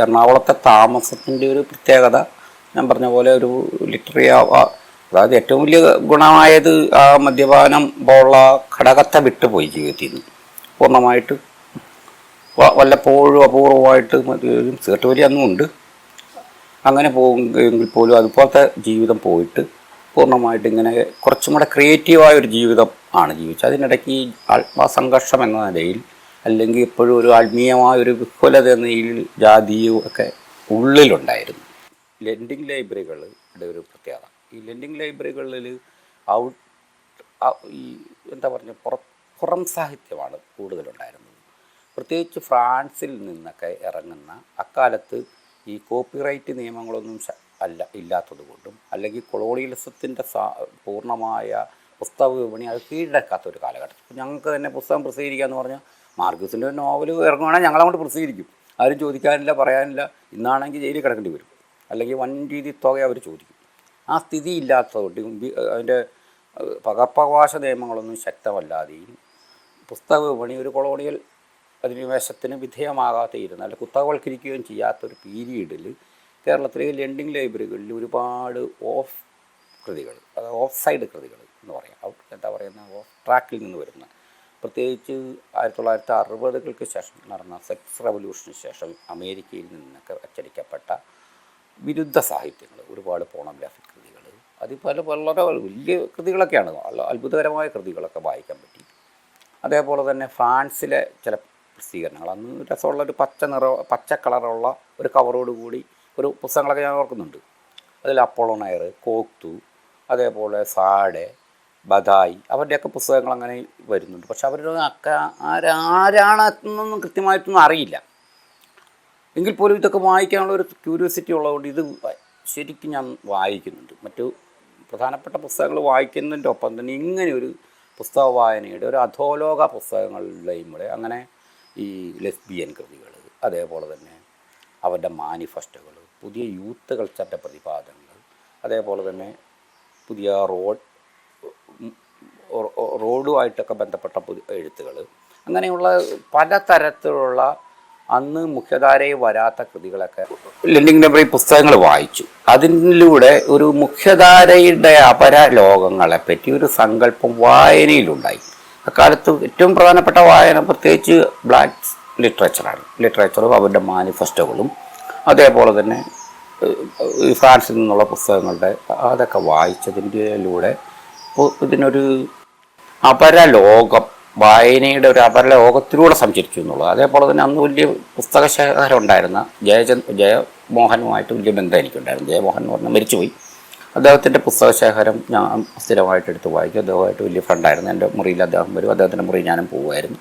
എറണാകുളത്തെ താമസത്തിന്റെ ഒരു പ്രത്യേകത ഞാൻ പറഞ്ഞ പോലെ ഒരു ലിറ്ററി അതായത് ഏറ്റവും വലിയ ഗുണമായത് ആ മദ്യപാനം പോലുള്ള ഘടകത്തെ വിട്ടുപോയി ജീവിതത്തിൽ നിന്ന്. പൂർണമായിട്ട് വല്ലപ്പോഴും അപൂർവമായിട്ട് സിഗരറ്റ് വലിയ അന്നും ഉണ്ട്. അങ്ങനെ പോകുമെങ്കിൽ പോലും അതുപോലത്തെ ജീവിതം പോയിട്ട് പൂർണമായിട്ട് ഇങ്ങനെ കുറച്ചും കൂടെ ക്രിയേറ്റീവായ ഒരു ജീവിതം ആണ് ജീവിച്ചത്. അതിനിടയ്ക്ക് ആത്മസംഘർഷം എന്ന നിലയിൽ അല്ലെങ്കിൽ ഇപ്പോഴും ഒരു ആത്മീയമായ ഒരു വിഹുലത എന്ന ഈ ജാതിയും ഒക്കെ ഉള്ളിലുണ്ടായിരുന്നു. ലെൻഡിങ് ലൈബ്രറികളുടെ ഒരു പ്രത്യേകത. ഈ ലെൻഡിങ് ലൈബ്രറികളിൽ ഔട്ട് ഈ എന്താ പറഞ്ഞ പുറ സാഹിത്യമാണ് കൂടുതലുണ്ടായിരുന്നത്. പ്രത്യേകിച്ച് ഫ്രാൻസിൽ നിന്നൊക്കെ ഇറങ്ങുന്ന അക്കാലത്ത് ഈ കോപ്പിറൈറ്റ് നിയമങ്ങളൊന്നും അല്ല ഇല്ലാത്തതുകൊണ്ടും അല്ലെങ്കിൽ കൊളോണിയലിസത്തിന്റെ സാ പൂർണമായ പുസ്തക വിപണി അത് കീഴടക്കാത്ത ഒരു കാലഘട്ടം. ഞങ്ങൾക്ക് തന്നെ പുസ്തകം പ്രസിദ്ധീകരിക്കുക എന്ന് പറഞ്ഞാൽ മാർഗസിന്റെ നോവൽ ഇറങ്ങുവാണെങ്കിൽ ഞങ്ങളങ്ങോട്ട് പ്രസിദ്ധീകരിക്കും. ആരും ചോദിക്കാനില്ല പറയാനില്ല. ഇന്നാണെങ്കിൽ ജയിലിൽ കിടക്കേണ്ടി വരും. അല്ലെങ്കിൽ വൻ രീതി തുക അവർ ചോദിക്കും. ആ സ്ഥിതി ഇല്ലാത്തതുകൊണ്ട് അതിന്റെ പകർപ്പവകാശ നിയമങ്ങളൊന്നും ശക്തമല്ലാതെയും പുസ്തക വിപണി ഒരു കൊളോണിയൽ അധിനിവേശത്തിന് വിധേയമാകാതെ ഇരുന്ന അല്ലെങ്കിൽ കുത്തകവൽക്കരിക്കുകയും ചെയ്യാത്തൊരു പീരീഡിൽ കേരളത്തിലെ ലെൻഡിങ് ലൈബ്രറികളിൽ ഒരുപാട് ഓഫ് കൃതികൾ അത് ഓഫ് സൈഡ് കൃതികൾ എന്ന് പറയാം. ഔട്ട് എന്താ പറയുന്ന ഓഫ് ട്രാക്കിൽ നിന്ന് വരുന്ന പ്രത്യേകിച്ച് ആയിരത്തി തൊള്ളായിരത്തി അറുപതുകൾക്ക് ശേഷം നടന്ന സെക്സ് റവല്യൂഷന് ശേഷം അമേരിക്കയിൽ നിന്നൊക്കെ അച്ചടിക്കപ്പെട്ട വിരുദ്ധ സാഹിത്യങ്ങൾ ഒരുപാട് പോണോഗ്രാഫിക് കൃതികൾ. അത് പല വളരെ വലിയ കൃതികളൊക്കെയാണ്. അത്ഭുതകരമായ കൃതികളൊക്കെ വായിക്കാൻ പറ്റി. അതേപോലെ തന്നെ ഫ്രാൻസിലെ ചില പ്രസിദ്ധീകരണങ്ങൾ. അന്ന് രസമുള്ള ഒരു പച്ച നിറ പച്ച കളറുള്ള ഒരു കവറോട് കൂടി ഒരു പുസ്തകങ്ങളൊക്കെ ഞാൻ ഓർക്കുന്നുണ്ട്. അതിൽ അപ്പോളോണയർ കോക്തു അതേപോലെ സാഡെ ബദായി അവരുടെയൊക്കെ പുസ്തകങ്ങൾ അങ്ങനെ വരുന്നുണ്ട്. പക്ഷെ അവരുടെ അക്ക ആരാ ആരാണ് എന്നൊന്നും കൃത്യമായിട്ടൊന്നും അറിയില്ല. എങ്കിൽ പോലും ഇതൊക്കെ വായിക്കാനുള്ള ഒരു ക്യൂരിയോസിറ്റി ഉള്ളതുകൊണ്ട് ഇത് ശരിക്കും ഞാൻ വായിക്കുന്നുണ്ട്. മറ്റു പ്രധാനപ്പെട്ട പുസ്തകങ്ങൾ വായിക്കുന്നതിന്റെ ഒപ്പം തന്നെ ഇങ്ങനെ ഒരു പുസ്തക വായനയുടെ ഒരു അധോലോക പുസ്തകങ്ങളുടെയും കൂടെ അങ്ങനെ ഈ ലെസ്ബിയൻ കൃതികൾ അതേപോലെ തന്നെ അവരുടെ മാനിഫെസ്റ്റോകൾ പുതിയ യൂത്ത് കൾച്ചറിന്റെ പ്രതിപാദനങ്ങൾ അതേപോലെ തന്നെ പുതിയ റോഡ് റോഡുമായിട്ടൊക്കെ ബന്ധപ്പെട്ട എഴുത്തുകൾ അങ്ങനെയുള്ള പലതരത്തിലുള്ള അന്ന് മുഖ്യധാരയിൽ വരാത്ത കൃതികളൊക്കെ ലെൻഡിങ് ലൈബ്രറി പുസ്തകങ്ങൾ വായിച്ചു. അതിലൂടെ ഒരു മുഖ്യധാരയുടെ അപര ലോകങ്ങളെ പറ്റി ഒരു സങ്കല്പം വായനയിലുണ്ടായി. അക്കാലത്ത് ഏറ്റവും പ്രധാനപ്പെട്ട വായന പ്രത്യേകിച്ച് ബ്ലാക്ക് ലിറ്ററേച്ചറാണ്. ലിറ്ററേച്ചറും അവരുടെ മാനിഫെസ്റ്റോകളും അതേപോലെ തന്നെ ഫ്രാൻസിൽ നിന്നുള്ള പുസ്തകങ്ങളുടെ അതൊക്കെ വായിച്ചതിന്റെലൂടെ ഇപ്പോൾ ഇതിനൊരു അപരലോകം വായനയുടെ ഒരു അപരലോകത്തിലൂടെ സഞ്ചരിച്ചു എന്നുള്ളത്. അതേപോലെ തന്നെ അന്ന് വലിയ പുസ്തക ശേഖരം ഉണ്ടായിരുന്ന ജയചന്ദ് ജയമോഹനുമായിട്ട് വലിയ ബന്ധം എനിക്കുണ്ടായിരുന്നു. ജയമോഹൻ എന്ന് പറഞ്ഞാൽ മരിച്ചുപോയി. അദ്ദേഹത്തിന്റെ പുസ്തക ശേഖരം ഞാൻ സ്ഥിരമായിട്ട് എടുത്ത് വായിക്കും. അദ്ദേഹമായിട്ട് വലിയ ഫ്രണ്ടായിരുന്നു. എന്റെ മുറിയിൽ അദ്ദേഹം വരും. അദ്ദേഹത്തിന്റെ മുറിയിൽ ഞാനും പോകുമായിരുന്നു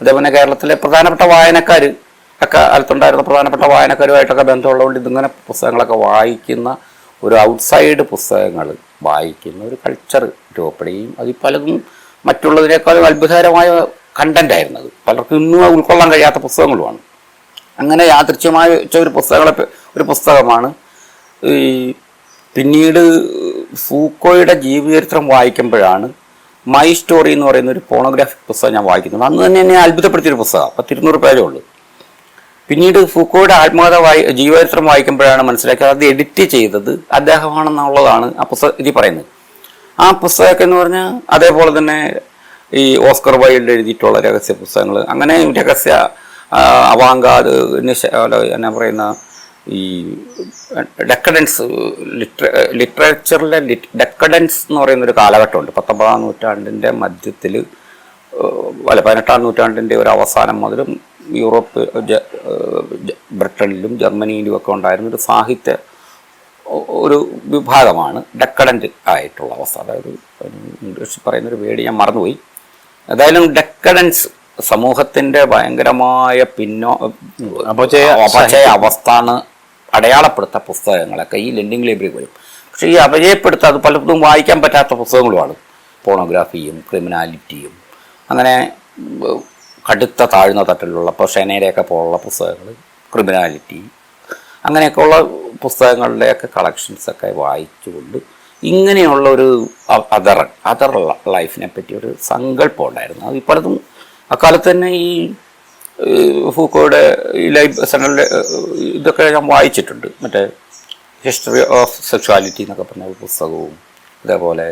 അതേപോലെ കേരളത്തിലെ പ്രധാനപ്പെട്ട വായനക്കാർ ഒക്കെ കാലത്തുണ്ടായിരുന്ന പ്രധാനപ്പെട്ട വായനക്കാരുമായിട്ടൊക്കെ ബന്ധമുള്ളതുകൊണ്ട് ഇതിങ്ങനെ പുസ്തകങ്ങളൊക്കെ വായിക്കുന്ന ഒരു ഔട്ട്സൈഡ് പുസ്തകങ്ങൾ വായിക്കുന്ന ഒരു കൾച്ചർ രൂപപ്പെടുകയും അത് പലതും മറ്റുള്ളതിനേക്കാളും അത്ഭുതകരമായ കണ്ടന്റ് അത്. പലർക്കും ഇന്നും ഉൾക്കൊള്ളാൻ കഴിയാത്ത പുസ്തകങ്ങളുമാണ്. അങ്ങനെ യാദൃച്ഛമായ ഒരു പുസ്തകങ്ങളെ ഒരു പുസ്തകമാണ് ഈ പിന്നീട് ഫൂക്കോയുടെ ജീവചരിത്രം വായിക്കുമ്പോഴാണ് മൈ സ്റ്റോറി എന്ന് പറയുന്ന ഒരു പോണോഗ്രാഫിക് പുസ്തകം ഞാൻ വായിക്കുന്നത്. അന്ന് തന്നെ എന്നെ അത്ഭുതപ്പെടുത്തിയൊരു പുസ്തകം. പത്തിരുന്നൂറ് പേരേ ഉള്ളൂ. പിന്നീട് ഫുക്കോയുടെ ആത്മകഥ വായി ജീവചരിത്രം വായിക്കുമ്പോഴാണ് മനസ്സിലാക്കിയത് അത് എഡിറ്റ് ചെയ്തത് അദ്ദേഹമാണെന്നുള്ളതാണ് ആ പുസ്തകം ഇതിൽ പറയുന്നത്. ആ പുസ്തകമൊക്കെ എന്ന് പറഞ്ഞാൽ അതേപോലെ തന്നെ ഈ ഓസ്കർ വൈൽഡ് എഴുതിയിട്ടുള്ള രഹസ്യ പുസ്തകങ്ങൾ. അങ്ങനെ രഹസ്യ അവാങ്കാത് എന്നാ പറയുന്ന ഈ ഡെക്കഡൻസ് ലിറ്റ ലിറ്ററേച്ചറിലെ ഡെക്കഡൻസ് എന്ന് പറയുന്ന ഒരു കാലഘട്ടമുണ്ട്. പത്തൊമ്പതാം നൂറ്റാണ്ടിന്റെ മധ്യത്തിൽ അല്ല പതിനെട്ടാം നൂറ്റാണ്ടിന്റെ ഒരു അവസാനം മുതലും യൂറോപ്പ് ബ്രിട്ടനിലും ജർമ്മനിയിലും ഒക്കെ ഉണ്ടായിരുന്ന ഒരു സാഹിത്യ ഒരു വിഭാഗമാണ് ഡെക്കഡന്റ് ആയിട്ടുള്ള അവസ്ഥ. അതായത് ഇംഗ്ലീഷ് പറയുന്ന ഒരു വേടി ഞാൻ മറന്നുപോയി. ഏതായാലും ഡെക്കഡൻസ് സമൂഹത്തിന്റെ ഭയങ്കരമായ പിന്നോ അപചയ അവസ്ഥാണ് അടയാളപ്പെടുത്ത പുസ്തകങ്ങളൊക്കെ ഈ ലെൻഡിങ് ലൈബ്രറി വരും. പക്ഷേ ഈ അപജയപ്പെടുത്ത അത് പലപ്പോഴും വായിക്കാൻ പറ്റാത്ത പുസ്തകങ്ങളുമാണ്. പോണോഗ്രാഫിയും ക്രിമിനാലിറ്റിയും അങ്ങനെ ഉം, കടുത്ത താഴ്ന്ന തട്ടിലുള്ള ഇപ്പോൾ ഷെനയുടെയൊക്കെ പോലുള്ള പുസ്തകങ്ങൾ ക്രിമിനാലിറ്റി അങ്ങനെയൊക്കെയുള്ള പുസ്തകങ്ങളുടെയൊക്കെ കളക്ഷൻസൊക്കെ വായിച്ചുകൊണ്ട് ഇങ്ങനെയുള്ള ഒരു അതർ അതർ ലൈഫിനെ പറ്റി ഒരു സങ്കല്പം ഉണ്ടായിരുന്നു. അത് പലതും അക്കാലത്ത് തന്നെ ഈ ഫൂക്കോയുടെ ഈ ലൈബ് സെൻട്രൽ ഇതൊക്കെ ഞാൻ വായിച്ചിട്ടുണ്ട്. മറ്റേ ഹിസ്റ്ററി ഓഫ് സെക്ഷുവാലിറ്റി എന്നൊക്കെ പറഞ്ഞ ഒരു പുസ്തകവും അതേപോലെ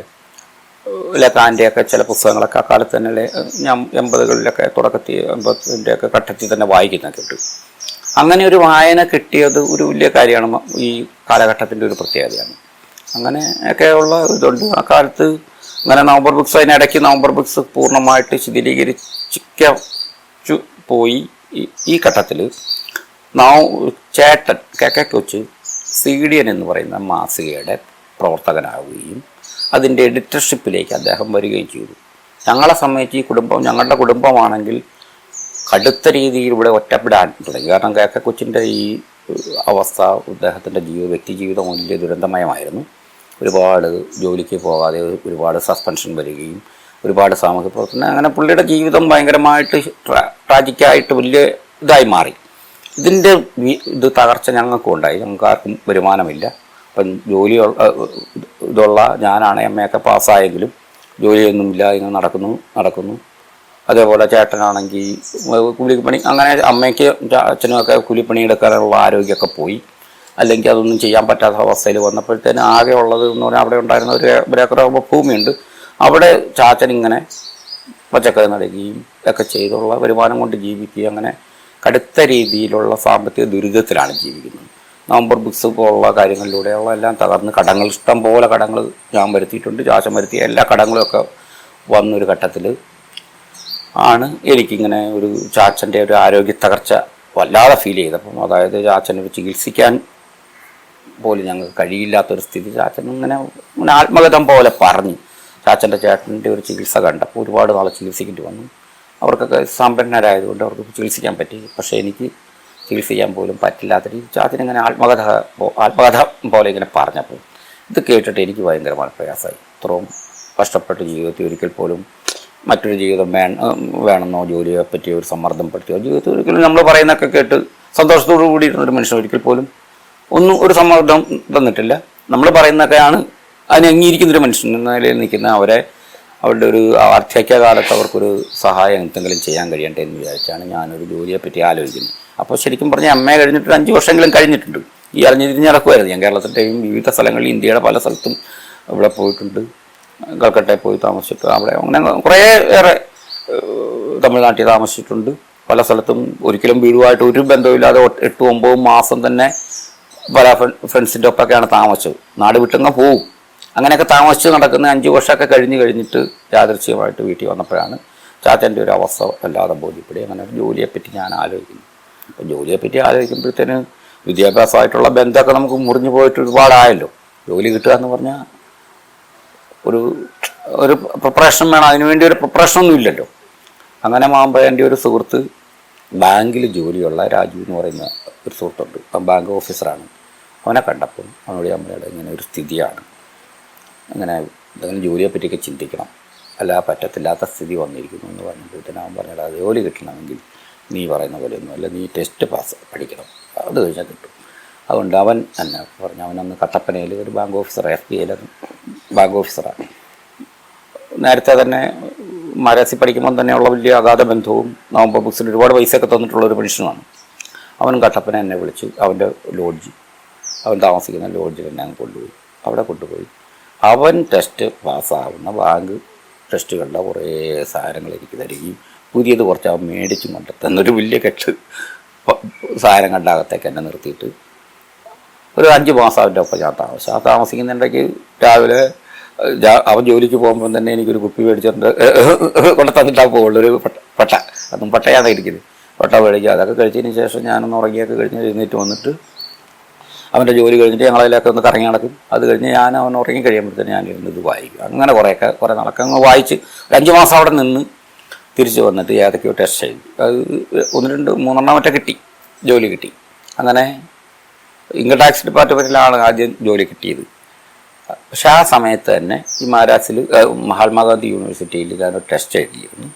ലക്കാന്റെയൊക്കെ ചില പുസ്തകങ്ങളൊക്കെ ആ കാലത്ത് തന്നെ ഞാൻ എൺപതുകളിലൊക്കെ തുടക്കത്തിൽ എൺപതിന്റെയൊക്കെ ഘട്ടത്തിൽ തന്നെ വായിക്കുന്ന ഉണ്ട് അങ്ങനെ ഒരു വായന കിട്ടിയത് ഒരു വലിയ കാര്യമാണ് ഈ കാലഘട്ടത്തിന്റെ ഒരു പ്രത്യേകതയാണ്. അങ്ങനെ ഒക്കെ ഉള്ള ഇതുണ്ട്. ആ കാലത്ത് അങ്ങനെ നവംബർ ബുക്സ് അതിനിടയ്ക്ക് നവംബർ ബുക്സ് പൂർണമായിട്ട് ശിഥിലീകരിച്ചു പോയി. ഈ- ഘട്ടത്തിൽ ചേട്ടൻ K K Kochu C D N എന്ന് പറയുന്ന മാസികയുടെ പ്രവർത്തകനാവുകയും അതിന്റെ എഡിറ്റർഷിപ്പിലേക്ക് അദ്ദേഹം വരികയും ചെയ്തു. ഞങ്ങളെ സംബന്ധിച്ച് ഈ കുടുംബം ഞങ്ങളുടെ കുടുംബമാണെങ്കിൽ കടുത്ത രീതിയിൽ ഇവിടെ ഒറ്റപ്പെടാൻ തുടങ്ങി. കാരണം കേക്ക കൊച്ചിന്റെ ഈ അവസ്ഥ അദ്ദേഹത്തിന്റെ ജീവിത വ്യക്തി ജീവിതം വലിയ ദുരന്തമയമായിരുന്നു. ഒരുപാട് ജോലിക്ക് പോകാതെ ഒരുപാട് സസ്പെൻഷൻ വരികയും ഒരുപാട് സാമൂഹ്യ പ്രവർത്തനം അങ്ങനെ പുള്ളിയുടെ ജീവിതം ഭയങ്കരമായിട്ട് ട്രാ- ട്രാജിക്കായിട്ട് വലിയ ഇതായി മാറി. ഇതിന്റെ ഇത് തകർച്ച ഞങ്ങൾക്കും ഉണ്ടായി ഞങ്ങൾക്ക് ആർക്കും വരുമാനമില്ല. അപ്പം ജോലി ഇതുള്ള ഞാനാണ് എം എ ഒക്കെ പാസ്സായെങ്കിലും ജോലിയൊന്നുമില്ല ഇങ്ങനെ നടക്കുന്നു നടക്കുന്നു. അതേപോലെ ചേട്ടനാണെങ്കിൽ കൂലിപ്പണി അങ്ങനെ അമ്മയ്ക്ക് അച്ഛനും അച്ഛനുമൊക്കെ കൂലിപ്പണി എടുക്കാനുള്ള ആരോഗ്യമൊക്കെ പോയി. അല്ലെങ്കിൽ അതൊന്നും ചെയ്യാൻ പറ്റാത്ത അവസ്ഥയിൽ വന്നപ്പോഴത്തേന് ആകെ ഉള്ളത് എന്ന് പറഞ്ഞാൽ അവിടെ ഉണ്ടായിരുന്ന ഒരു ഒരേക്കർ ഭൂമിയുണ്ട്. അവിടെ ചാച്ചൻ ഇങ്ങനെ പച്ചക്കറി നടുകയും ഒക്കെ ചെയ്തുള്ള വരുമാനം കൊണ്ട് ജീവിക്കുകയും അങ്ങനെ കടുത്ത രീതിയിലുള്ള സാമ്പത്തിക ദുരിതത്തിലാണ് ജീവിക്കുന്നത്. നവംബർ ബുക്സ് പോലുള്ള കാര്യങ്ങളിലൂടെയുള്ള എല്ലാം തകർന്ന് കടങ്ങൾ ഇഷ്ടം പോലെ കടങ്ങൾ ഞാൻ വരുത്തിയിട്ടുണ്ട്. ചാച്ചൻ വരുത്തിയ എല്ലാ കടങ്ങളും ഒക്കെ വന്നൊരു ഘട്ടത്തിൽ ആണ് എനിക്കിങ്ങനെ ഒരു ചാച്ചന്റെ ഒരു ആരോഗ്യ തകർച്ച വല്ലാതെ ഫീൽ ചെയ്തപ്പം അതായത് ചാച്ചനെ ചികിത്സിക്കാൻ പോലും ഞങ്ങൾക്ക് കഴിയില്ലാത്തൊരു സ്ഥിതി. ചാച്ചൻ ഇങ്ങനെ ആത്മകഥം പോലെ പറഞ്ഞു ചാച്ചന്റെ ചേട്ടന്റെ ഒരു ചികിത്സ കണ്ടപ്പോൾ ഒരുപാട് നാളെ ചികിത്സിക്കേണ്ടി വന്നു. അവർക്കൊക്കെ സമ്പന്നരായതുകൊണ്ട് അവർക്ക് ചികിത്സിക്കാൻ പറ്റി. പക്ഷേ എനിക്ക് ചികിത്സിക്കാൻ പോലും പറ്റില്ലാത്ത രീതി ചാച്ചൻ ഇങ്ങനെ ആത്മകഥ ആത്മകഥ പോലെ ഇങ്ങനെ പറഞ്ഞപ്പോൾ ഇത് കേട്ടിട്ട് എനിക്ക് ഭയങ്കരമായ പ്രയാസമായി. ഇത്രയും കഷ്ടപ്പെട്ട ജീവിതത്തിൽ ഒരിക്കൽ പോലും മറ്റൊരു ജീവിതം വേ വേണമെന്നോ ജോലിയെ പറ്റിയോ ഒരു സമ്മർദ്ദം പറ്റിയോ ജീവിതത്തിൽ ഒരിക്കലും നമ്മൾ പറയുന്നതൊക്കെ കേട്ട് സന്തോഷത്തോടു കൂടിയിരുന്ന ഒരു മനുഷ്യൻ ഒരിക്കൽ പോലും ഒന്നും ഒരു സമ്മർദ്ദം തന്നിട്ടില്ല. നമ്മൾ പറയുന്നതൊക്കെയാണ് അതിന് അംഗീകരിക്കുന്നൊരു മനുഷ്യൻ എന്ന നിലയിൽ നിൽക്കുന്ന അവരെ അവരുടെ ഒരു വാർദ്ധക്യ കാലത്ത് അവർക്കൊരു സഹായം എന്തെങ്കിലും ചെയ്യാൻ കഴിയട്ടെ എന്ന് വിചാരിച്ചാണ് ഞാനൊരു ജോലിയെപ്പറ്റി ആലോചിക്കുന്നത്. അപ്പോൾ ശരിക്കും പറഞ്ഞാൽ അമ്മയെ കഴിഞ്ഞിട്ട് അഞ്ച് വർഷമെങ്കിലും കഴിഞ്ഞിട്ടുണ്ട്. ഈ അറിഞ്ഞിരിഞ്ഞ് നടക്കുമായിരുന്നു ഞാൻ കേരളത്തിന്റെയും വിവിധ സ്ഥലങ്ങളിൽ ഇന്ത്യയുടെ പല സ്ഥലത്തും ഇവിടെ പോയിട്ടുണ്ട്. കൽക്കട്ടയിൽ പോയി താമസിച്ചിട്ട് അവിടെ അങ്ങനെ കുറേ ഏറെ തമിഴ്നാട്ടിൽ താമസിച്ചിട്ടുണ്ട്. പല സ്ഥലത്തും ഒരിക്കലും വീടുമായിട്ട് ഒരു ബന്ധമില്ലാതെ എട്ട് ഒമ്പത് മാസം തന്നെ പല ഫ്രണ്ട്സിന്റെ ഒപ്പമൊക്കെയാണ് താമസിച്ചത്. നാട് വിട്ടങ്ങ് പോവും. അങ്ങനെയൊക്കെ താമസിച്ച് നടക്കുന്ന അഞ്ച് വർഷമൊക്കെ കഴിഞ്ഞ് കഴിഞ്ഞിട്ട് യാദൃശ്യമായിട്ട് വീട്ടിൽ വന്നപ്പോഴാണ് ചാച്ചന്റെ ഒരു അവസ്ഥ അല്ലാതെ ബോധ്യപ്പെടുക അങ്ങനെ ഒരു ജോലിയെപ്പറ്റി ഞാൻ ആലോചിക്കുന്നു. അപ്പോൾ ജോലിയെപ്പറ്റി ആലോചിക്കുമ്പോഴത്തേന് വിദ്യാഭ്യാസമായിട്ടുള്ള ബന്ധമൊക്കെ നമുക്ക് മുറിഞ്ഞു പോയിട്ട് ഒരുപാടായല്ലോ. ജോലി കിട്ടുക എന്ന് പറഞ്ഞാൽ ഒരു ഒരു പ്രിപ്പറേഷൻ വേണം. അതിനുവേണ്ടി ഒരു പ്രിപ്പറേഷൻ ഇല്ലല്ലോ. അങ്ങനെ മാകുമ്പോൾ എന്റെ ഒരു സുഹൃത്ത് ബാങ്കിൽ ജോലിയുള്ള രാജു എന്ന് പറയുന്ന ഒരു സുഹൃത്തുണ്ട്. അപ്പം ബാങ്ക് ഓഫീസറാണ് അവനെ കണ്ടപ്പോൾ അവനോട് അമ്മയുടെ ഇങ്ങനെ ഒരു സ്ഥിതിയാണ്. അങ്ങനെ എന്തെങ്കിലും ജോലിയെ പറ്റിയൊക്കെ ചിന്തിക്കണം. അല്ല പറ്റത്തില്ലാത്ത സ്ഥിതി വന്നിരിക്കുന്നു എന്ന് പറഞ്ഞപ്പോഴത്തേനും അവൻ പറഞ്ഞത് ജോലി കിട്ടണമെങ്കിൽ നീ പറയുന്ന പോലെ ഒന്നും അല്ല. നീ ടെസ്റ്റ് പാസ് പഠിക്കണം. അത് കഴിഞ്ഞാൽ കിട്ടും. അതുകൊണ്ട് അവൻ എന്നെ പറഞ്ഞു അവനന്ന് കട്ടപ്പനയിൽ ഒരു ബാങ്ക് ഓഫീസർ എഫ് ബി ഐയിലെ ബാങ്ക് ഓഫീസറാണ് നേരത്തെ തന്നെ മരാസി പഠിക്കുമ്പോൾ തന്നെയുള്ള വലിയ അഗാധ ബന്ധവും നവംബർ ബുക്സിൽ ഒരുപാട് പൈസയൊക്കെ തന്നിട്ടുള്ള ഒരു മനുഷ്യനാണ് അവൻ കട്ടപ്പന എന്നെ വിളിച്ചു. അവന്റെ ലോഡ്ജ് അവൻ താമസിക്കുന്ന ലോഡ്ജിൽ എന്നെ അങ്ങ് കൊണ്ടുപോയി. അവിടെ കൊണ്ടുപോയി. അവൻ ടെസ്റ്റ് പാസ്സാവുന്ന ബാങ്ക് ടെസ്റ്റുകളുടെ കുറേ സാധനങ്ങൾ എനിക്ക് തരികയും പുതിയത് കുറച്ച് അവൻ മേടിച്ചും കൊണ്ട് തന്നൊരു വലിയ കെട്ട് സാധനം കണ്ടാകത്തേക്ക് എന്നെ നിർത്തിയിട്ട് ഒരു അഞ്ച് മാസം അവന്റെ ഒപ്പം ഞാൻ താമസിച്ചു. ആ താമസിക്കുന്നുണ്ടെങ്കിൽ രാവിലെ അവൻ ജോലിക്ക് പോകുമ്പോൾ തന്നെ എനിക്കൊരു കുപ്പി മേടിച്ചിട്ടുണ്ട്. കൊണ്ട് തന്നിട്ടാ പോകുള്ളൂ ഒരു പട്ട പട്ട. അതും പട്ടയാണ് ഇരിക്കുന്നത്. പട്ട മേടിക്കുക അതൊക്കെ കഴിച്ചതിന് ശേഷം ഞാനൊന്ന് ഉറങ്ങിയൊക്കെ കഴിഞ്ഞ് എഴുന്നേറ്റ് വന്നിട്ട് അവന്റെ ജോലി കഴിഞ്ഞിട്ട് ഞങ്ങളതിലൊക്കെ ഒന്ന് കറങ്ങി നടക്കും. അത് കഴിഞ്ഞ് ഞാൻ അവൻ ഉറങ്ങി കഴിയുമ്പോഴത്തേന് ഞാൻ ഇരുന്ന് ഇത് വായിക്കും. അങ്ങനെ കുറേയൊക്കെ കുറേ നടക്കങ്ങ് വായിച്ച് ഒരു അഞ്ച് മാസം അവിടെ നിന്ന് തിരിച്ച് വന്നിട്ട് ഏതൊക്കെയോ ടെസ്റ്റ് ചെയ്തു. അത് ഒന്ന് രണ്ട് മൂന്നെണ്ണം മറ്റേ കിട്ടി ജോലി കിട്ടി. അങ്ങനെ ഇൻകം ടാക്സ് ഡിപ്പാർട്ട്മെന്റിലാണ് ആദ്യം ജോലി കിട്ടിയത്. പക്ഷെ ആ സമയത്ത് തന്നെ ഈ മഹാരാഷ്ട്രയിൽ മഹാത്മാഗാന്ധി യൂണിവേഴ്സിറ്റിയിൽ ഞാനൊരു ടെസ്റ്റ് എഴുതിയിരുന്നു.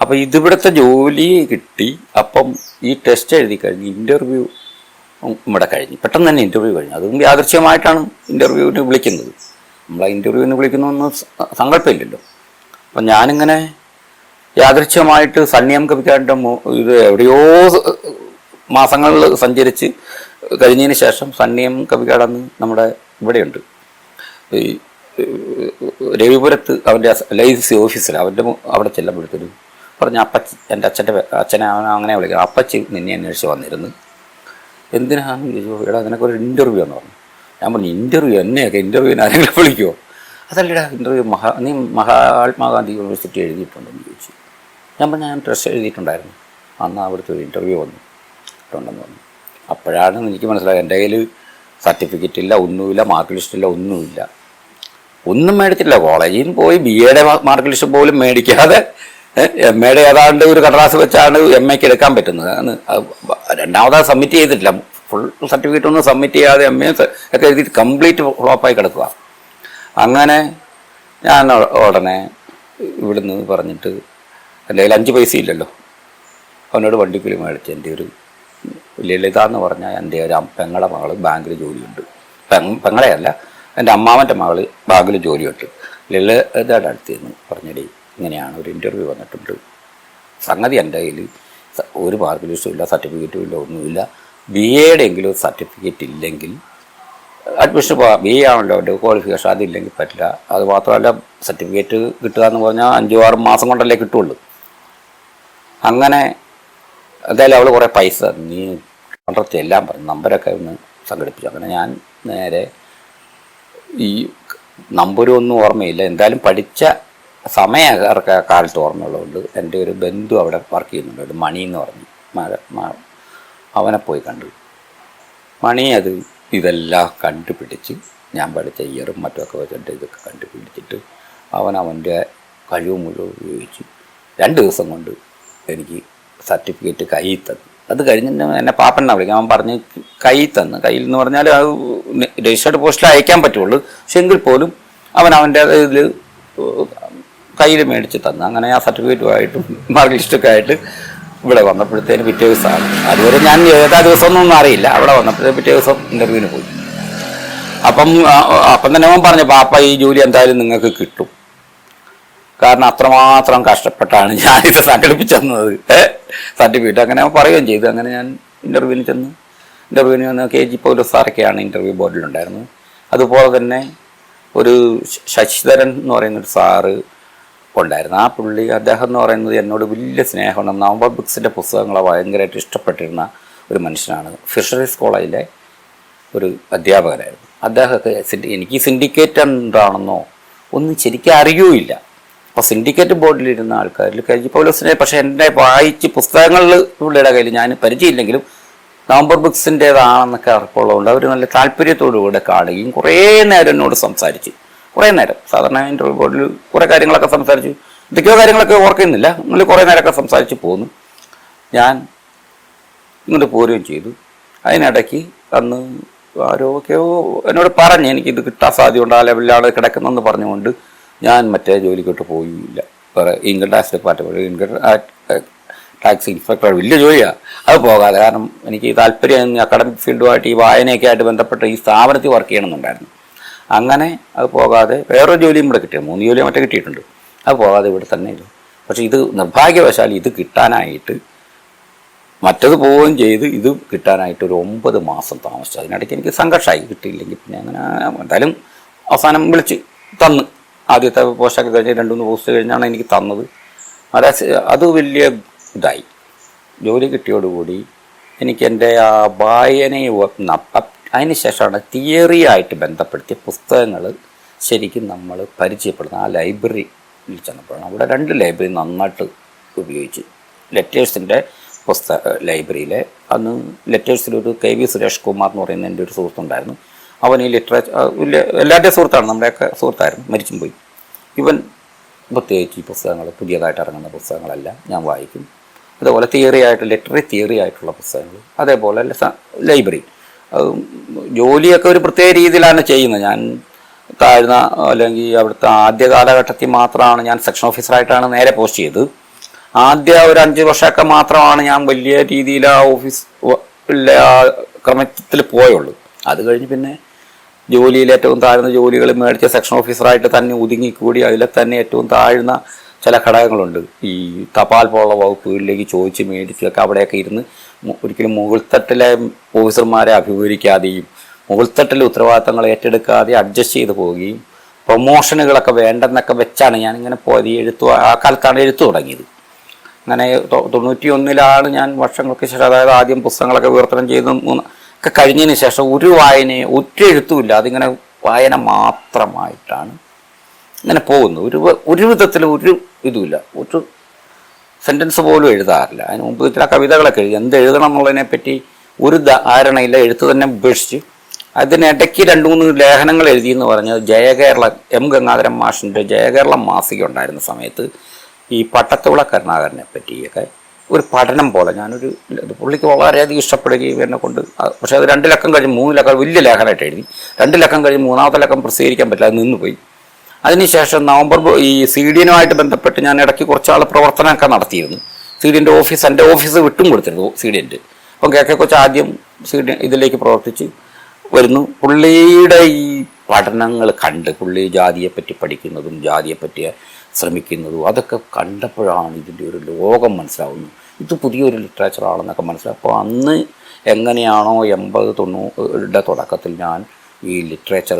അപ്പോൾ ഇതിവിടുത്തെ ജോലി കിട്ടി. അപ്പം ഈ ടെസ്റ്റ് എഴുതി കഴിഞ്ഞ് ഇന്റർവ്യൂ ഇവിടെ കഴിഞ്ഞു. പെട്ടെന്ന് തന്നെ ഇന്റർവ്യൂ കഴിഞ്ഞു. അതും യാദൃശ്യമായിട്ടാണ് ഇന്റർവ്യൂവിന് വിളിക്കുന്നത്. നമ്മൾ ആ ഇന്റർവ്യൂവിന് വിളിക്കുന്നൊന്നും സങ്കല്പമില്ലല്ലോ. അപ്പം ഞാനിങ്ങനെ യാദൃശ്യമായിട്ട് സണ്ണിയം കവിക്കാരന്റെ മു- ഇത് എവിടെയോ മാസങ്ങളിൽ സഞ്ചരിച്ച് കഴിഞ്ഞതിന് ശേഷം സണ്ണിയം കവിക്കാടെന്ന് നമ്മുടെ ഇവിടെയുണ്ട്. ഈ രവിപുരത്ത് അവന്റെ ലൈസി ഓഫീസിൽ അവന്റെ അവിടെ ചെല്ലുമ്പോഴത്തേനും പറഞ്ഞ അപ്പച്ചി എന്റെ അച്ഛന്റെ അച്ഛനെ അങ്ങനെ വിളിക്കുക അപ്പച്ചി നിന്നെ അന്വേഷിച്ച് വന്നിരുന്നു. എന്തിനാണെന്ന് ചോദിച്ചു എടാ നിനക്കൊരു ഇന്റർവ്യൂ എന്ന് പറഞ്ഞു. ഞാൻ പറഞ്ഞു ഇന്റർവ്യൂ? എന്നെയൊക്കെ ഇന്റർവ്യൂവിന് ആരെങ്കിലും വിളിക്കുമോ അതല്ലടാ ഇന്റർവ്യൂ മഹാ നീ മഹാത്മാഗാന്ധി യൂണിവേഴ്സിറ്റി എഴുതിയിട്ടുണ്ടെന്ന് ചോദിച്ചു. ഞാൻ പറഞ്ഞു ഞാൻ ടെസ്റ്റ് എഴുതിയിട്ടുണ്ടായിരുന്നു. അന്ന് അവിടുത്തെ ഒരു ഇന്റർവ്യൂ വന്നു. ഉണ്ടെന്ന് പറഞ്ഞു. അപ്പോഴാണ് എനിക്ക് മനസ്സിലായത് എന്റെ കയ്യിൽ സർട്ടിഫിക്കറ്റ് ഇല്ല ഒന്നുമില്ല മാർക്ക് ലിസ്റ്റ് ഇല്ല ഒന്നുമില്ല. ഒന്നും മേടിച്ചില്ല കോളേജിൽ നിന്ന് പോയി ബി എയുടെ മാർക്ക് ലിസ്റ്റ് പോലും മേടിക്കാതെ എം എയുടെ ഏതാണ്ട് ഒരു കടലാസ് വെച്ചാണ് എം എക്ക് എടുക്കാൻ പറ്റുന്നത്. അന്ന് രണ്ടാമതാ സബ്മിറ്റ് ചെയ്തിട്ടില്ല. ഫുൾ സർട്ടിഫിക്കറ്റ് ഒന്നും സബ്മിറ്റ് ചെയ്യാതെ എം എ ഒക്കെ എഴുതിയിട്ട് കംപ്ലീറ്റ് ഫ്ലോപ്പായി കിടക്കുക അങ്ങനെ ഞാൻ ഉടനെ ഇവിടുന്ന് പറഞ്ഞിട്ട് എന്റെ കയ്യിൽ അഞ്ച് പൈസ ഇല്ലല്ലോ. അവനോട് വണ്ടിക്കൂലി മേടിച്ച് എന്റെ ഒരു ലളിത എന്ന് പറഞ്ഞാൽ എന്റെ ഒരു പെങ്ങളെ മകൾ ബാങ്കിൽ ജോലിയുണ്ട്. പെങ് പെങ്ങളെയല്ല എന്റെ അമ്മാവന്റെ മകൾ ബാങ്കിൽ ജോലിയുണ്ട്. ലളിതയുടെ അടുത്ത് നിന്ന് പറഞ്ഞടി ഇങ്ങനെയാണ് ഒരു ഇന്റർവ്യൂ വന്നിട്ടുണ്ട്. സംഗതി എന്റെ കയ്യിൽ ഒരു മാർക്ക് ലിസ്റ്റും ഇല്ല സർട്ടിഫിക്കറ്റും ഇല്ല ഒന്നുമില്ല. ബി എയുടെ എങ്കിലും സർട്ടിഫിക്കറ്റ് ഇല്ലെങ്കിൽ അഡ്മിഷൻ ബി ആണല്ലോ ക്വാളിഫിക്കേഷൻ അതില്ലെങ്കിൽ പറ്റില്ല. അത് മാത്രമല്ല സർട്ടിഫിക്കറ്റ് കിട്ടുക എന്ന് പറഞ്ഞാൽ അഞ്ചോ ആറ് മാസം കൊണ്ടല്ലേ കിട്ടുള്ളൂ. അങ്ങനെ എന്തായാലും അവൾ കുറേ പൈസ നീ കണ്ടെത്തി എല്ലാം പറഞ്ഞു നമ്പരൊക്കെ ഒന്ന് സംഘടിപ്പിച്ചു. അങ്ങനെ ഞാൻ നേരെ ഈ നമ്പരും ഒന്നും ഓർമ്മയില്ല. എന്തായാലും പഠിച്ച സമയ കാലത്ത് ഓർമ്മയുള്ളതുകൊണ്ട് എന്റെ ഒരു ബന്ധു അവിടെ വർക്ക് ചെയ്യുന്നുണ്ട്. മണി എന്ന് പറഞ്ഞു. അവനെ പോയി കണ്ടു. മണി അത് ഇതെല്ലാം കണ്ടുപിടിച്ച് ഞാൻ പഠിച്ച ഇയറും മറ്റുമൊക്കെ വെച്ചിട്ട് ഇതൊക്കെ കണ്ടുപിടിച്ചിട്ട് അവൻ അവന്റെ കഴിവ് മുഴുവൻ ഉപയോഗിച്ച് രണ്ട് ദിവസം കൊണ്ട് എനിക്ക് സർട്ടിഫിക്കറ്റ് കയ്യിൽ തന്നു. അത് കഴിഞ്ഞിട്ട് എന്നെ പാപ്പനെ വിളിക്കാം അവൻ പറഞ്ഞ് കയ്യിൽ തന്ന്. കയ്യിൽ എന്ന് പറഞ്ഞാൽ അത് രജിസ്റ്റേർഡ് പോസ്റ്റിൽ അയക്കാൻ പറ്റുള്ളൂ. പക്ഷെ എങ്കിൽ പോലും അവൻ അവന്റെ ഇതിൽ കയ്യിൽ മേടിച്ച് തന്നു. അങ്ങനെ ആ സർട്ടിഫിക്കറ്റുമായിട്ടും മാർക്ക് ലിസ്റ്റൊക്കെ ആയിട്ട് ഇവിടെ വന്നപ്പോഴത്തേന് പിറ്റേ ദിവസമാണ് അതുവരെ ഞാൻ ഏതാ ദിവസം അറിയില്ല. അവിടെ വന്നപ്പോഴത്തേ പിറ്റേ ദിവസം ഇന്റർവ്യൂവിന് പോയി. അപ്പം അപ്പം തന്നെ അവൻ പറഞ്ഞു പാപ്പ ഈ ജോലി എന്തായാലും നിങ്ങൾക്ക് കിട്ടും. കാരണം അത്രമാത്രം കഷ്ടപ്പെട്ടാണ് ഞാനിത് സംഘടിപ്പിച്ചെന്നത്. സർട്ടിഫിക്കറ്റ് അങ്ങനെ അവൻ പറയുകയും ചെയ്തു. അങ്ങനെ ഞാൻ ഇന്റർവ്യൂവിന് ചെന്ന് ഇന്റർവ്യൂവിന് വന്ന് കെ. ജി. പൗലോസ് സാറൊക്കെയാണ് ഇന്റർവ്യൂ ബോർഡിലുണ്ടായിരുന്നത് അതുപോലെ തന്നെ ഒരു ശശിധരൻ എന്ന് പറയുന്നൊരു സാറ് ഉണ്ടായിരുന്നു. ആ പുള്ളി അദ്ദേഹം എന്ന് പറയുന്നത് എന്നോട് വലിയ സ്നേഹമാണ് നവംബർ ബുക്സിന്റെ പുസ്തകങ്ങളെ ഭയങ്കരമായിട്ട് ഇഷ്ടപ്പെട്ടിരുന്ന ഒരു മനുഷ്യനാണ്. ഫിഷറീസ് കോളേജിലെ ഒരു അധ്യാപകനായിരുന്നു. അദ്ദേഹത്തെ എനിക്ക് സിൻഡിക്കേറ്റ് എന്താണെന്നോ ഒന്നും ശരിക്കും അറിയൂയില്ല അപ്പോൾ സിൻഡിക്കേറ്റ് ബോർഡിലിരുന്ന ആൾക്കാരിൽ കഴിഞ്ഞ പൗലോസിനെ പക്ഷേ എന്റെ വായിച്ച് പുസ്തകങ്ങളിൽ പുള്ളിയുടെ കയ്യിൽ ഞാൻ പരിചയമില്ലെങ്കിലും നവംബർ ബുക്സിന്റേതാണെന്നൊക്കെ ഉറപ്പുള്ളതുകൊണ്ട് അവർ നല്ല താല്പര്യത്തോടു കൂടെ കാണുകയും കുറേ നേരം എന്നോട് സംസാരിച്ചു കുറേ നേരം. സാധാരണ ഇന്റർവ്യൂ ബോർഡിൽ കുറേ കാര്യങ്ങളൊക്കെ സംസാരിച്ചു എന്തൊക്കെയോ കാര്യങ്ങളൊക്കെ ഓർക്കുന്നില്ല. നിങ്ങൾ കുറേ നേരമൊക്കെ സംസാരിച്ച് പോന്നു. ഞാൻ ഇങ്ങോട്ട് പോരുകയും ചെയ്തു. അതിനിടയ്ക്ക് അന്ന് ആരോക്കെയോ എന്നോട് പറഞ്ഞു എനിക്കിത് കിട്ടാൻ സാധ്യതയുണ്ട്. ആ ലെവലിലാണ് കിടക്കുന്നതെന്ന് പറഞ്ഞുകൊണ്ട് ഞാൻ മറ്റേ ജോലിക്കോട്ട് പോയില്ല. വേറെ income tax department income tax inspector വലിയ ജോലിയാണ് അത് പോകാതെ. കാരണം എനിക്ക് താല്പര്യം അക്കാഡമിക് ഫീൽഡുമായിട്ട് ഈ വായനയൊക്കെ ആയിട്ട് ബന്ധപ്പെട്ട് ഈ സ്ഥാപനത്തിൽ വർക്ക് ചെയ്യണമെന്നുണ്ടായിരുന്നു. അങ്ങനെ അത് പോകാതെ വേറൊരു ജോലിയും ഇവിടെ കിട്ടിയ? മൂന്ന് ജോലിയും മറ്റേ കിട്ടിയിട്ടുണ്ട്. അത് പോകാതെ ഇവിടെ തന്നെ ഇല്ല പക്ഷേ ഇത് നിർഭാഗ്യവശാൽ ഇത് കിട്ടാനായിട്ട് മറ്റത് പോവുകയും ചെയ്ത് ഇത് കിട്ടാനായിട്ട് ഒരു ഒമ്പത് മാസം താമസിച്ചു. അതിനിടയ്ക്ക് എനിക്ക് സംഘർഷമായി. കിട്ടിയില്ലെങ്കിൽ പിന്നെ അങ്ങനെ എന്തായാലും അവസാനം വിളിച്ച് തന്ന്. ആദ്യത്തെ പോസ്റ്റൊക്കെ കഴിഞ്ഞ് രണ്ട് മൂന്ന് പോസ്റ്റ് കഴിഞ്ഞാണ് എനിക്ക് തന്നത്. അത് അത് വലിയ ഇതായി. ജോലി കിട്ടിയോടുകൂടി എനിക്ക് എന്റെ ആ വായനയെ അതിന് തിയറിയായിട്ട് ബന്ധപ്പെടുത്തിയ പുസ്തകങ്ങൾ ശരിക്കും നമ്മൾ പരിചയപ്പെടുന്നത്. ആ ലൈബ്രറിയിൽ ചെന്നപ്പോഴാണ്. അവിടെ രണ്ട് ലൈബ്രറി നന്നായിട്ട് ഉപയോഗിച്ചു ലെറ്റേഴ്സിന്റെ പുസ്തക ലൈബ്രറിയിലെ അന്ന് ലെറ്റേഴ്സിലൊരു കെ വി സുരേഷ് കുമാർ എന്ന് പറയുന്ന എന്റെ ഒരു സുഹൃത്തുണ്ടായിരുന്നു. അവൻ ഈ ലിറ്ററേച്ചർ എല്ലാവരുടെയും സുഹൃത്താണ്. നമ്മുടെയൊക്കെ സുഹൃത്തായിരുന്നു. മരിച്ചും പോയി. ഇവൻ പ്രത്യേകിച്ച് ഈ പുസ്തകങ്ങൾ പുതിയതായിട്ട് ഇറങ്ങുന്ന പുസ്തകങ്ങളെല്ലാം ഞാൻ വായിക്കും. അതുപോലെ തിയറി ആയിട്ട് ലിറ്റററി തിയറി ആയിട്ടുള്ള പുസ്തകങ്ങൾ അതേപോലെ ലൈബ്രറി. ജോലിയൊക്കെ ഒരു പ്രത്യേക രീതിയിലാണ് ചെയ്യുന്നത്. ഞാൻ താഴ്ന്ന അല്ലെങ്കിൽ അവിടുത്തെ ആദ്യ കാലഘട്ടത്തിൽ മാത്രമാണ് ഞാൻ സെക്ഷൻ ഓഫീസറായിട്ടാണ് നേരെ പോസ്റ്റ് ചെയ്തത്. ആദ്യ ഒരു അഞ്ച് വർഷമൊക്കെ മാത്രമാണ് ഞാൻ വലിയ രീതിയിൽ ആ ഓഫീസ് ക്രമത്തിൽ പോയുള്ളൂ. അത് കഴിഞ്ഞ് പിന്നെ ജോലിയിൽ ഏറ്റവും താഴ്ന്ന ജോലികൾ മേടിച്ച സെക്ഷൻ ഓഫീസറായിട്ട് തന്നെ ഒതുങ്ങിക്കൂടി അതിലെ തന്നെ ഏറ്റവും താഴ്ന്ന ചില ഘടകങ്ങളുണ്ട്. ഈ തപാൽ പോലുള്ള വകുപ്പുകളിലേക്ക് ചോദിച്ച് മേടിച്ചൊക്കെ അവിടെയൊക്കെ ഇരുന്ന് ഒരിക്കലും മുകൾത്തട്ടിലെ ഓഫീസർമാരെ അഭിമുഖീകരിക്കാതെയും മുകൾത്തട്ടിലെ ഉത്തരവാദിത്തങ്ങൾ ഏറ്റെടുക്കാതെ അഡ്ജസ്റ്റ് ചെയ്ത് പോവുകയും പ്രൊമോഷനുകളൊക്കെ വേണ്ടെന്നൊക്കെ വെച്ചാണ് ഞാനിങ്ങനെ പോയി എഴുത്തു ആ കാലത്താണ് എഴുത്തു തുടങ്ങിയത്. അങ്ങനെ തൊണ്ണൂറ്റി ഒന്നിലാണ് ഞാൻ വർഷങ്ങൾക്ക് ശേഷം അതായത് ആദ്യം പുസ്തകങ്ങളൊക്കെ വിവർത്തനം ചെയ്ത്. മൂന്ന് ഒക്കെ കഴിഞ്ഞതിന് ശേഷം ഒരു വായനയെ ഒറ്റ എഴുത്തുമില്ല അതിങ്ങനെ വായന മാത്രമായിട്ടാണ് ഇങ്ങനെ പോകുന്നു ഒരു ഒരു വിധത്തിൽ ഒരു ഇതുമില്ല ഒരു സെന്റൻസ് പോലും എഴുതാറില്ല. അതിന് മുമ്പ് ചില കവിതകളൊക്കെ എഴുതി. എന്ത് എഴുതണം എന്നുള്ളതിനെ പറ്റി ഒരു ധാരണയില്ല. എഴുത്ത് തന്നെ ഉപേക്ഷിച്ച് അതിനിടയ്ക്ക് രണ്ട് മൂന്ന് ലേഖനങ്ങൾ എഴുതി എന്ന് പറഞ്ഞത് ജയകേരള എം ഗംഗാധരൻ മാഷിന്റെ ജയകേരളം മാസിക ഉണ്ടായിരുന്ന സമയത്ത് ഈ പട്ടത്തുള കരുണാകരനെ പറ്റിയൊക്കെ ഒരു പഠനം പോലെ. ഞാനൊരു പുള്ളിക്ക് വളരെയധികം ഇഷ്ടപ്പെടുകയും എന്നെ കൊണ്ട് പക്ഷേ അത് രണ്ട് ലക്കം കഴിഞ്ഞ് മൂന്ന് ലക്കം വലിയ ലേഖനമായിട്ട് എഴുതി. രണ്ട് ലക്കം കഴിഞ്ഞ് മൂന്നാമത്തെ ലക്കം പ്രസിദ്ധീകരിക്കാൻ പറ്റില്ല. അത് നിന്നുപോയി. അതിനുശേഷം നവംബർ ഈ സി ഡി എനുമായിട്ട് ബന്ധപ്പെട്ട് ഞാൻ ഇടയ്ക്ക് കുറച്ചാൾ പ്രവർത്തനമൊക്കെ നടത്തിയിരുന്നു. സി ഡി എന്റെ ഓഫീസ് എന്റെ ഓഫീസ് വിട്ടും കൊടുത്തിരുന്നു സി ഡി എന്റെ അപ്പം കെ കെ കൊച്ച് ആദ്യം സി ഡി ഇതിലേക്ക് പ്രവർത്തിച്ച് വരുന്നു. പുള്ളിയുടെ ഈ പഠനങ്ങൾ കണ്ട് പുള്ളി ജാതിയെപ്പറ്റി പഠിക്കുന്നതും ജാതിയെപ്പറ്റി ശ്രമിക്കുന്നതും അതൊക്കെ കണ്ടപ്പോഴാണ് ഇതിന്റെ ഒരു ലോകം മനസ്സിലാവുന്നത്. ഇത് പുതിയൊരു ലിറ്ററേച്ചറാണെന്നൊക്കെ മനസ്സിലാവും അപ്പോൾ അന്ന് എങ്ങനെയാണോ എൺപത് തൊണ്ണൂറുടെ തുടക്കത്തിൽ ഞാൻ ഈ ലിറ്ററേച്ചർ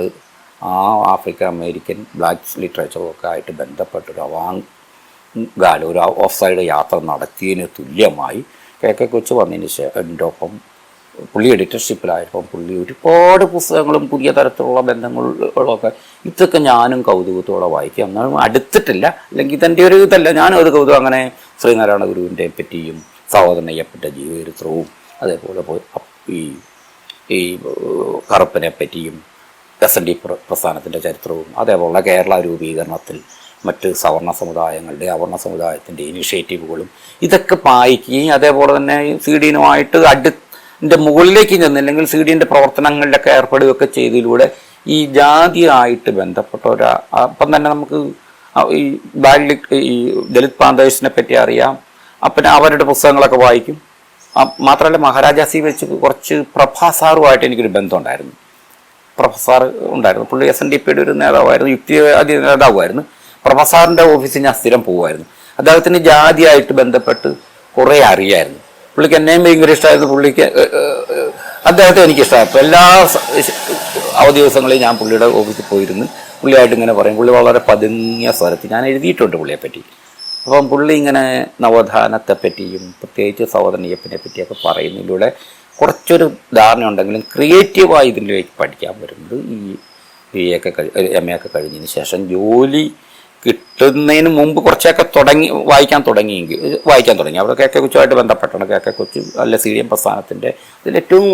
ആ ആഫ്രിക്കൻ അമേരിക്കൻ ബ്ലാക്ക് ലിറ്ററേച്ചറൊക്കെ ആയിട്ട് ബന്ധപ്പെട്ടൊരു അവാങ് ഗാല ഒരു ഓഫ് സൈഡ് യാത്ര നടത്തിയതിന് തുല്യമായി കെ കെ കൊച്ച് വന്നതിന് ശേഷം ഒപ്പം പുള്ളി എഡിറ്റർഷിപ്പിലായപ്പോൾ പുള്ളി ഒരുപാട് പുസ്തകങ്ങളും പുതിയ തരത്തിലുള്ള ബന്ധങ്ങളൊക്കെ ഇതൊക്കെ ഞാനും കൗതുകത്തോടെ വായിക്കും. എന്നാലും അടുത്തിട്ടില്ല. അല്ലെങ്കിൽ ഇതെന്റെ ഒരു ഇതല്ല. ഞാനും അത് കൗതുകം അങ്ങനെ ശ്രീനാരായണ ഗുരുവിന്റെ പറ്റിയും സഹോദരനയ്യപ്പെട്ട ജീവചരിത്രവും അതേപോലെ ഈ ഈ കറുപ്പനെ പറ്റിയും എസ് എൻ ഡി പ്രസ്ഥാനത്തിന്റെ ചരിത്രവും അതേപോലെ കേരള രൂപീകരണത്തിൽ മറ്റ് സവർണ സമുദായങ്ങളുടെ അവർണ സമുദായത്തിന്റെ ഇനിഷ്യേറ്റീവുകളും ഇതൊക്കെ പായിക്കുകയും അതേപോലെ തന്നെ സി ഡിനുമായിട്ട് അടുത്തിന്റെ മുകളിലേക്ക് ചെന്നില്ലെങ്കിൽ സി ഡിന്റെ പ്രവർത്തനങ്ങളിലൊക്കെ ഏർപ്പെടുകയൊക്കെ ചെയ്തതിലൂടെ ഈ ജാതിയായിട്ട് ബന്ധപ്പെട്ട ഒരു അപ്പം തന്നെ നമുക്ക് ഈ ബാലി ഈ ദലിത് പാന്തേഴ്സിനെ പറ്റി അറിയാം. അപ്പം അവരുടെ പുസ്തകങ്ങളൊക്കെ വായിക്കും. മാത്രമല്ല മഹാരാജാസി വെച്ച് കുറച്ച് പ്രഭാസാറുമായിട്ട് എനിക്കൊരു ബന്ധമുണ്ടായിരുന്നു. പ്രൊഫസർ ഉണ്ടായിരുന്നു. പുള്ളി എസ് എൻ ഡി പിയുടെ ഒരു നേതാവായിരുന്നു. യുക്തിവാദി നേതാവായിരുന്നു പ്രൊഫസറിന്റെ ഓഫീസിൽ ഞാൻ സ്ഥിരം പോകുമായിരുന്നു അദ്ദേഹത്തിന് ജാതിയായിട്ട് ബന്ധപ്പെട്ട് കുറേ അറിയായിരുന്നു. പുള്ളിക്ക് എന്നെയും ഭയങ്കര ഇഷ്ടമായിരുന്നു പുള്ളിക്ക് അദ്ദേഹത്തെ എനിക്ക് അപ്പോൾ എല്ലാ അവധി ദിവസങ്ങളിൽ ഞാൻ പുള്ളിയുടെ ഓഫീസിൽ പോയിരുന്നു. പുള്ളിയായിട്ട് ഇങ്ങനെ പറയും. പുള്ളി വളരെ പതുങ്ങിയ സ്വരത്തിൽ ഞാൻ എഴുതിയിട്ടുണ്ട് പുള്ളിയെ പറ്റി അപ്പം പുള്ളി ഇങ്ങനെ നവോത്ഥാനത്തെ പറ്റിയും പ്രത്യേകിച്ച് സഹോദരനയ്യപ്പനെ പറ്റിയൊക്കെ പറയുന്നതിലൂടെ കുറച്ചൊരു ധാരണ ഉണ്ടെങ്കിലും ക്രിയേറ്റീവായി ഇതിലേക്ക് പഠിക്കാൻ വരുന്നത് ഈ ബി എ ഒക്കെ കഴി എം എ ഒക്കെ കഴിഞ്ഞതിന് ശേഷം ജോലി കിട്ടുന്നതിന് മുമ്പ് കുറച്ചൊക്കെ തുടങ്ങി വായിക്കാൻ തുടങ്ങിയെങ്കിൽ വായിക്കാൻ തുടങ്ങി. അവിടെ കെ കെ കൊച്ചുമായിട്ട് ബന്ധപ്പെട്ടാണ് കെ കെ കൊച്ചു അല്ല സി ഡി എം പ്രസ്ഥാനത്തിന്റെ. അതിൽ ഏറ്റവും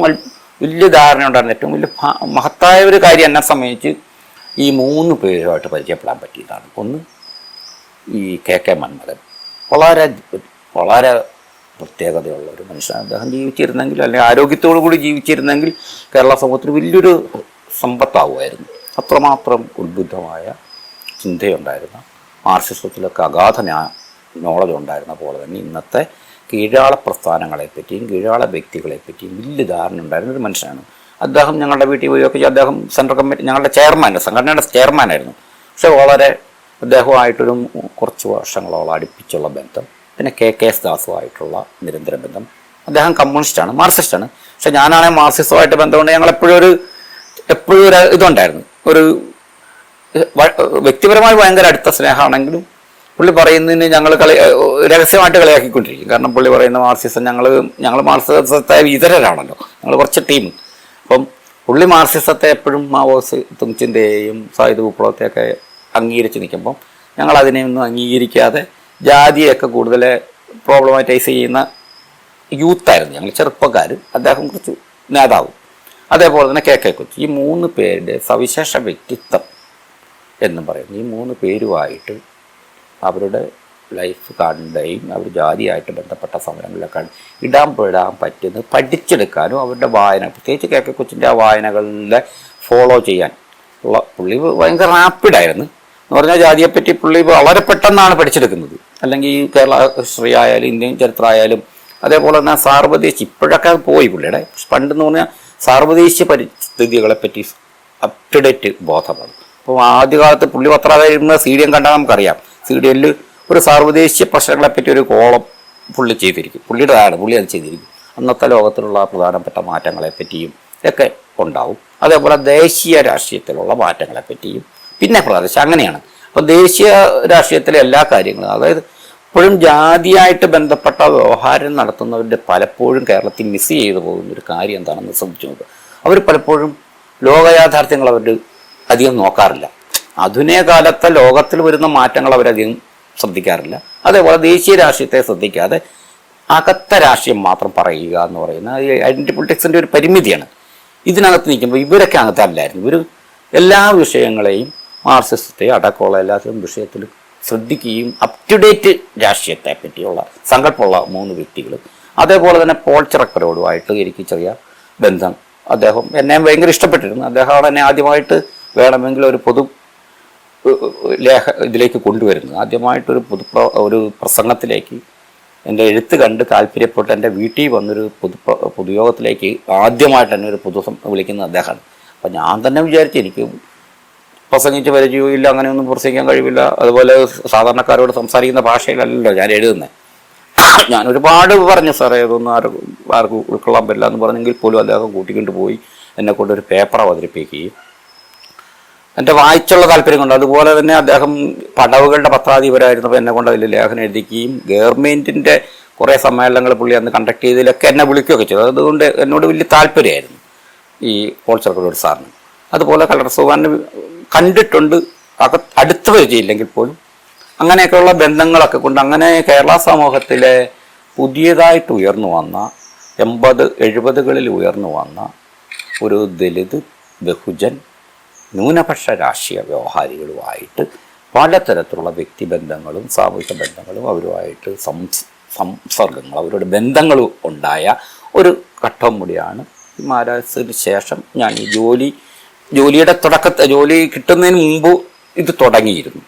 വലിയ ധാരണ ഉണ്ടായിരുന്നു ഏറ്റവും വലിയ മഹത്തായ ഒരു കാര്യം എന്നെ സംബന്ധിച്ച് ഈ മൂന്ന് പേരുമായിട്ട് പരിചയപ്പെടാൻ പറ്റിയതാണ്. ഒന്ന് ഈ കെ കെ മന്മഥൻ. വളരെ വളരെ പ്രത്യേകതയുള്ള ഒരു മനുഷ്യൻ. അദ്ദേഹം ജീവിച്ചിരുന്നെങ്കിൽ അല്ലെങ്കിൽ ആരോഗ്യത്തോടു കൂടി ജീവിച്ചിരുന്നെങ്കിൽ കേരള സമൂഹത്തിന് വലിയൊരു സമ്പത്താവുമായിരുന്നു. അത്രമാത്രം ഉത്ബുദ്ധമായ ചിന്തയുണ്ടായിരുന്ന മാർക്സിസത്തിലൊക്കെ അഗാധ നോളജ് ഉണ്ടായിരുന്ന പോലെ തന്നെ ഇന്നത്തെ കീഴാള പ്രസ്ഥാനങ്ങളെപ്പറ്റിയും കീഴാള വ്യക്തികളെപ്പറ്റിയും വലിയ ധാരണ ഉണ്ടായിരുന്ന ഒരു മനുഷ്യനാണ്. അദ്ദേഹം ഞങ്ങളുടെ വീട്ടിൽ പോയൊക്കെ അദ്ദേഹം സെൻട്രൽ കമ്മിറ്റി ഞങ്ങളുടെ ചെയർമാൻ സംഘടനയുടെ ചെയർമാനായിരുന്നു പക്ഷെ വളരെ അദ്ദേഹമായിട്ടൊരു കുറച്ച് വർഷങ്ങളോളം അടുപ്പിച്ചുള്ള ബന്ധം പിന്നെ കെ കെ എസ് ദാസുമായിട്ടുള്ള നിരന്തര ബന്ധം. അദ്ദേഹം കമ്മ്യൂണിസ്റ്റാണ് മാർക്സിസ്റ്റാണ്. പക്ഷെ ഞാനാണെങ്കിൽ മാർക്സിസവുമായിട്ട് ബന്ധമുണ്ട്. ഞങ്ങൾ എപ്പോഴും ഒരു എപ്പോഴും ഒരു ഇതുണ്ടായിരുന്നു. ഒരു വ്യക്തിപരമായി ഭയങ്കര അടുത്ത സ്നേഹമാണെങ്കിലും പുള്ളി പറയുന്നതിന് ഞങ്ങൾ കളി രഹസ്യമായിട്ട് കളിയാക്കിക്കൊണ്ടിരിക്കും. കാരണം പുള്ളി പറയുന്ന മാർസിസം ഞങ്ങൾ ഞങ്ങൾ മാർസിസത്തെ ഇതരരാണല്ലോ ഞങ്ങൾ കുറച്ച് ടീം. അപ്പം പുള്ളി മാർസിസത്തെ എപ്പോഴും മാവോസ് തുംചിന്റെയും സായുധ വിപ്ലവത്തെയൊക്കെ അംഗീകരിച്ച് നിൽക്കുമ്പം ഞങ്ങൾ അതിനെ ഒന്നും അംഗീകരിക്കാതെ ജാതിയൊക്കെ കൂടുതൽ പ്രോബ്ലമാറ്റൈസ് ചെയ്യുന്ന യൂത്തായിരുന്നു ഞങ്ങൾ ചെറുപ്പക്കാർ അദ്ദേഹം കുറച്ച് നേതാവും. അതേപോലെ തന്നെ കെ കെ കൊച്ചു. ഈ മൂന്ന് പേരുടെ സവിശേഷ വ്യക്തിത്വം എന്ന് പറയുന്നു. ഈ മൂന്ന് പേരുമായിട്ട് അവരുടെ ലൈഫ് കണ്ടുകയും അവർ ജാതിയായിട്ട് ബന്ധപ്പെട്ട സമരങ്ങളിലൊക്കെ ഇടാൻ പെടാൻ പറ്റുന്നത് പഠിച്ചെടുക്കാനും അവരുടെ വായന. പ്രത്യേകിച്ച് കെ കെ കൊച്ചിന്റെ ആ വായനകളിലെ ഫോളോ ചെയ്യാൻ ഉള്ള പുള്ളി ഭയങ്കര റാപ്പിഡായിരുന്നു. എന്ന് പറഞ്ഞാൽ ജാതിയെപ്പറ്റി പുള്ളി വളരെ പെട്ടെന്നാണ് പഠിച്ചെടുക്കുന്നത്. അല്ലെങ്കിൽ കേരള ഹിസ്റ്ററി ആയാലും ഇന്ത്യൻ ചരിത്രം ആയാലും അതേപോലെ തന്നെ സാർവദേശി ഇപ്പോഴൊക്കെ പോയി പുള്ളിയുടെ. പണ്ടെന്ന് പറഞ്ഞാൽ സാർവദേശീയ പരിസ്ഥിതികളെ പറ്റി അപ് ടു ഡേറ്റ് ബോധമാണ്. അപ്പോൾ ആദ്യകാലത്ത് പുള്ളി പത്രം കഴിയുന്ന സി ഡി എം കണ്ടാൽ നമുക്കറിയാം. സി ഡി എല്ലിൽ ഒരു സാർവദേശീയ പ്രശ്നങ്ങളെപ്പറ്റി ഒരു കോളം പുള്ളി ചെയ്തിരിക്കും. പുള്ളിയുടേതാണ് പുള്ളി അത് ചെയ്തിരിക്കും. അന്നത്തെ ലോകത്തിലുള്ള പ്രധാനപ്പെട്ട മാറ്റങ്ങളെ പറ്റിയും ഒക്കെ ഉണ്ടാവും. അതേപോലെ ദേശീയ രാഷ്ട്രീയത്തിലുള്ള മാറ്റങ്ങളെ പറ്റിയും പിന്നെ പ്രദേശം അങ്ങനെയാണ്. അപ്പോൾ ദേശീയ രാഷ്ട്രീയത്തിലെ എല്ലാ കാര്യങ്ങളും അതായത് ഇപ്പോഴും ജാതിയായിട്ട് ബന്ധപ്പെട്ട വ്യവഹാരം നടത്തുന്നവരുടെ പലപ്പോഴും കേരളത്തിൽ മിസ് ചെയ്തു പോകുന്ന ഒരു കാര്യം എന്താണെന്ന് ശ്രദ്ധിച്ചു നോക്കുക അവർ പലപ്പോഴും ലോകയാഥാർത്ഥ്യങ്ങൾ അവർ അധികം നോക്കാറില്ല. ആധുനിക കാലത്തെ ലോകത്തിൽ വരുന്ന മാറ്റങ്ങൾ അവരധികം ശ്രദ്ധിക്കാറില്ല. അതേപോലെ ദേശീയ രാഷ്ട്രീയത്തെ ശ്രദ്ധിക്കാതെ അകത്ത രാഷ്ട്രീയം മാത്രം പറയുക എന്ന് പറയുന്ന ഐഡന്റി പൊളിറ്റിക്സിന്റെ ഒരു പരിമിതിയാണ്. ഇതിനകത്ത് നിൽക്കുമ്പോൾ ഇവരൊക്കെ അകത്തല്ലായിരുന്നു. ഇവർ എല്ലാ വിഷയങ്ങളെയും മാർക്സിസത്തെ അടക്കമുള്ള എല്ലാത്തിലും വിഷയത്തിലും ശ്രദ്ധിക്കുകയും അപ് ടു ഡേറ്റ് രാഷ്ട്രീയത്തെ പറ്റിയുള്ള സങ്കല്പമുള്ള മൂന്ന് വ്യക്തികൾ അതേപോലെ തന്നെ പോൾ ചിറക്കരോടുമായിട്ട് എനിക്ക് ചെറിയ ബന്ധം. അദ്ദേഹം എന്നെ ഭയങ്കര ഇഷ്ടപ്പെട്ടിരുന്നു. അദ്ദേഹമാണ് എന്നെ ആദ്യമായിട്ട് വേണമെങ്കിൽ ഒരു പൊതു ലേഖ ഇതിലേക്ക് കൊണ്ടുവരുന്നത്. ആദ്യമായിട്ടൊരു പൊതു പ്ര- ഒരു പ്രസംഗത്തിലേക്ക് എന്റെ എഴുത്ത് കണ്ട് താല്പര്യപ്പെട്ട് എന്റെ വീട്ടിൽ വന്നൊരു പൊതു പൊതുയോഗത്തിലേക്ക് ആദ്യമായിട്ട് തന്നെ ഒരു പൊതു വിളിക്കുന്ന അദ്ദേഹമാണ്. അപ്പം ഞാൻ തന്നെ വിചാരിച്ചു എനിക്ക് പ്രസംഗിച്ച് പരിചയമില്ല അങ്ങനെയൊന്നും പ്രസംഗിക്കാൻ കഴിവില്ല. അതുപോലെ സാധാരണക്കാരോട് സംസാരിക്കുന്ന ഭാഷയിലല്ലല്ലോ ഞാൻ എഴുതുന്നത് ഞാൻ ഒരുപാട് പറഞ്ഞു സാറേ ഇതൊന്നും ആർക്കും ആർക്കും ഉൾക്കൊള്ളാൻ പറ്റില്ല എന്ന് പറഞ്ഞെങ്കിൽ പോലും അദ്ദേഹം കൂട്ടിക്കൊണ്ട് പോയി എന്നെ കൊണ്ടൊരു പേപ്പർ അവതരിപ്പിക്കുകയും. എന്റെ വായിച്ചുള്ള താല്പര്യം കൊണ്ട് അതുപോലെ തന്നെ അദ്ദേഹം പടവുകളുടെ പത്രാധിപരായിരുന്നപ്പോൾ എന്നെ കൊണ്ട് അതിൽ ലേഖനം എഴുതിക്കുകയും ഗവൺമെന്റിന്റെ കുറേ സമ്മേളനങ്ങൾ പുള്ളി അന്ന് കണ്ടക്ട് ചെയ്തതിലൊക്കെ എന്നെ വിളിക്കുകയൊക്കെ ചെയ്തു. അതുകൊണ്ട് എന്നോട് വലിയ താല്പര്യമായിരുന്നു ഈ പോൾ ചെറുക്കോട് സാറിന്. അതുപോലെ കളർ സുഖാനെ കണ്ടിട്ടുണ്ട്. അടുത്ത പരിചയമില്ലെങ്കിൽ പോലും. അങ്ങനെയൊക്കെയുള്ള ബന്ധങ്ങളൊക്കെ കൊണ്ട് അങ്ങനെ കേരള സമൂഹത്തിലെ പുതിയതായിട്ട് ഉയർന്നു വന്ന എൺപത് എഴുപതുകളിൽ ഉയർന്നു വന്ന ഒരു ദലിത് ബഹുജൻ ന്യൂനപക്ഷ രാഷ്ട്രീയ വ്യവഹാരികളുമായിട്ട് പലതരത്തിലുള്ള വ്യക്തിബന്ധങ്ങളും സാമൂഹിക ബന്ധങ്ങളും അവരുമായിട്ട് സംസ് സംസർഗങ്ങൾ അവരുടെ ബന്ധങ്ങളും ഉണ്ടായ ഒരു ഘട്ടം കൂടിയാണ്. ഈ മഹാരാജത്തിന് ശേഷം ഞാൻ ഈ ജോലി ജോലിയുടെ തുടക്കത്തെ ജോലി കിട്ടുന്നതിന് മുമ്പ് ഇത് തുടങ്ങിയിരുന്നു.